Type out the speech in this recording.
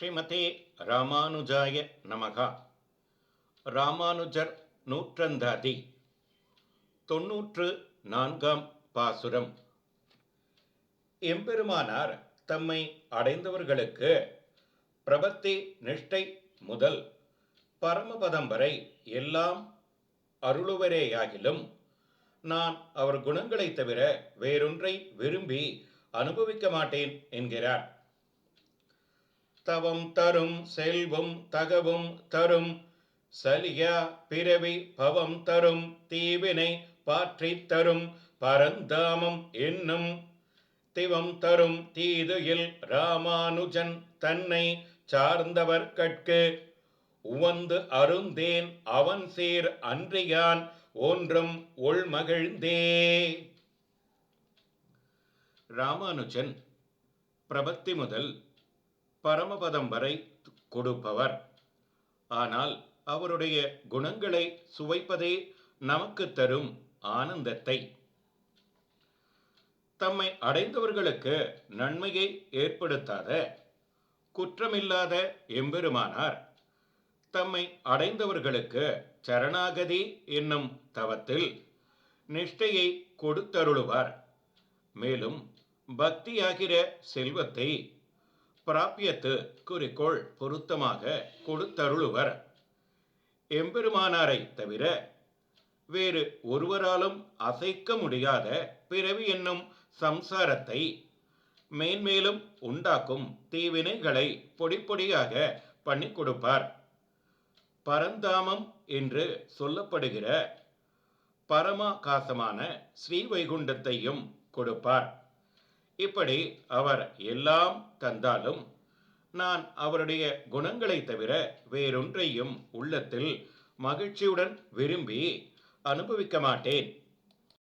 ஸ்ரீமதி ராமானுஜாய நமகா. ராமானுஜர் நூற்றந்தாதி. தொன்னூற்று நான்காம் பாசுரம். எம்பெருமானார் தம்மை அடைந்தவர்களுக்கு பிரபத்தி நிஷ்டை முதல் பரமபதம் வரை எல்லாம் அருளுவரேயாகிலும் நான் அவர் குணங்களைத் தவிர வேறொன்றை விரும்பி அனுபவிக்க மாட்டேன் என்கிறார். தவம் தரும் செல்வம் தகவும் தரும். சலியா பிறவி பவம் தரும் தீவினை பாற்றித் தரும். பரந்தாமம் என்னும் திவம் தரும் தீதுயில் ராமானுஜன் தன்னை சார்ந்தவர் கட்கு. உவந்து அருந்தேன் அவன் சீர் அன்றியான் ஒன்றும் உள்மகிழ்ந்தே. ராமானுஜன் பிரபத்தி முதல் பரமபதம் வரை கொடுப்பவர். ஆனால் அவருடைய குணங்களை சுவைப்பதே நமக்கு தரும் ஆனந்தத்தை. தம்மை அடைந்தவர்களுக்கு நன்மையை ஏற்படுத்தாத குற்றமில்லாத எம்பெருமானார் தம்மை அடைந்தவர்களுக்கு சரணாகதி என்னும் தவத்தில் நிஷ்டையை கொடுத்தருளுவார். மேலும் பக்தியாகிற செல்வத்தை பிராப்பியத்து குறிக்கோள் பொருத்தமாக கொடுத்தருளுவர். எம்பெருமானாரை தவிர வேறு ஒருவராலும் அசைக்க முடியாத பிறவி என்னும் சம்சாரத்தை மேன்மேலும் உண்டாக்கும் தீவினைகளை பொடிப்பொடியாக பண்ணி கொடுப்பார். பரந்தாமம் என்று சொல்லப்படுகிற பரமாகாசமான ஸ்ரீவைகுண்டத்தையும் கொடுப்பார். இப்படி அவர் எல்லாம் தந்தாலும் நான் அவருடைய குணங்களைத் தவிர வேறொன்றையும் உள்ளத்தில் மகிழ்ச்சியுடன் விரும்பி அனுபவிக்க மாட்டேன்.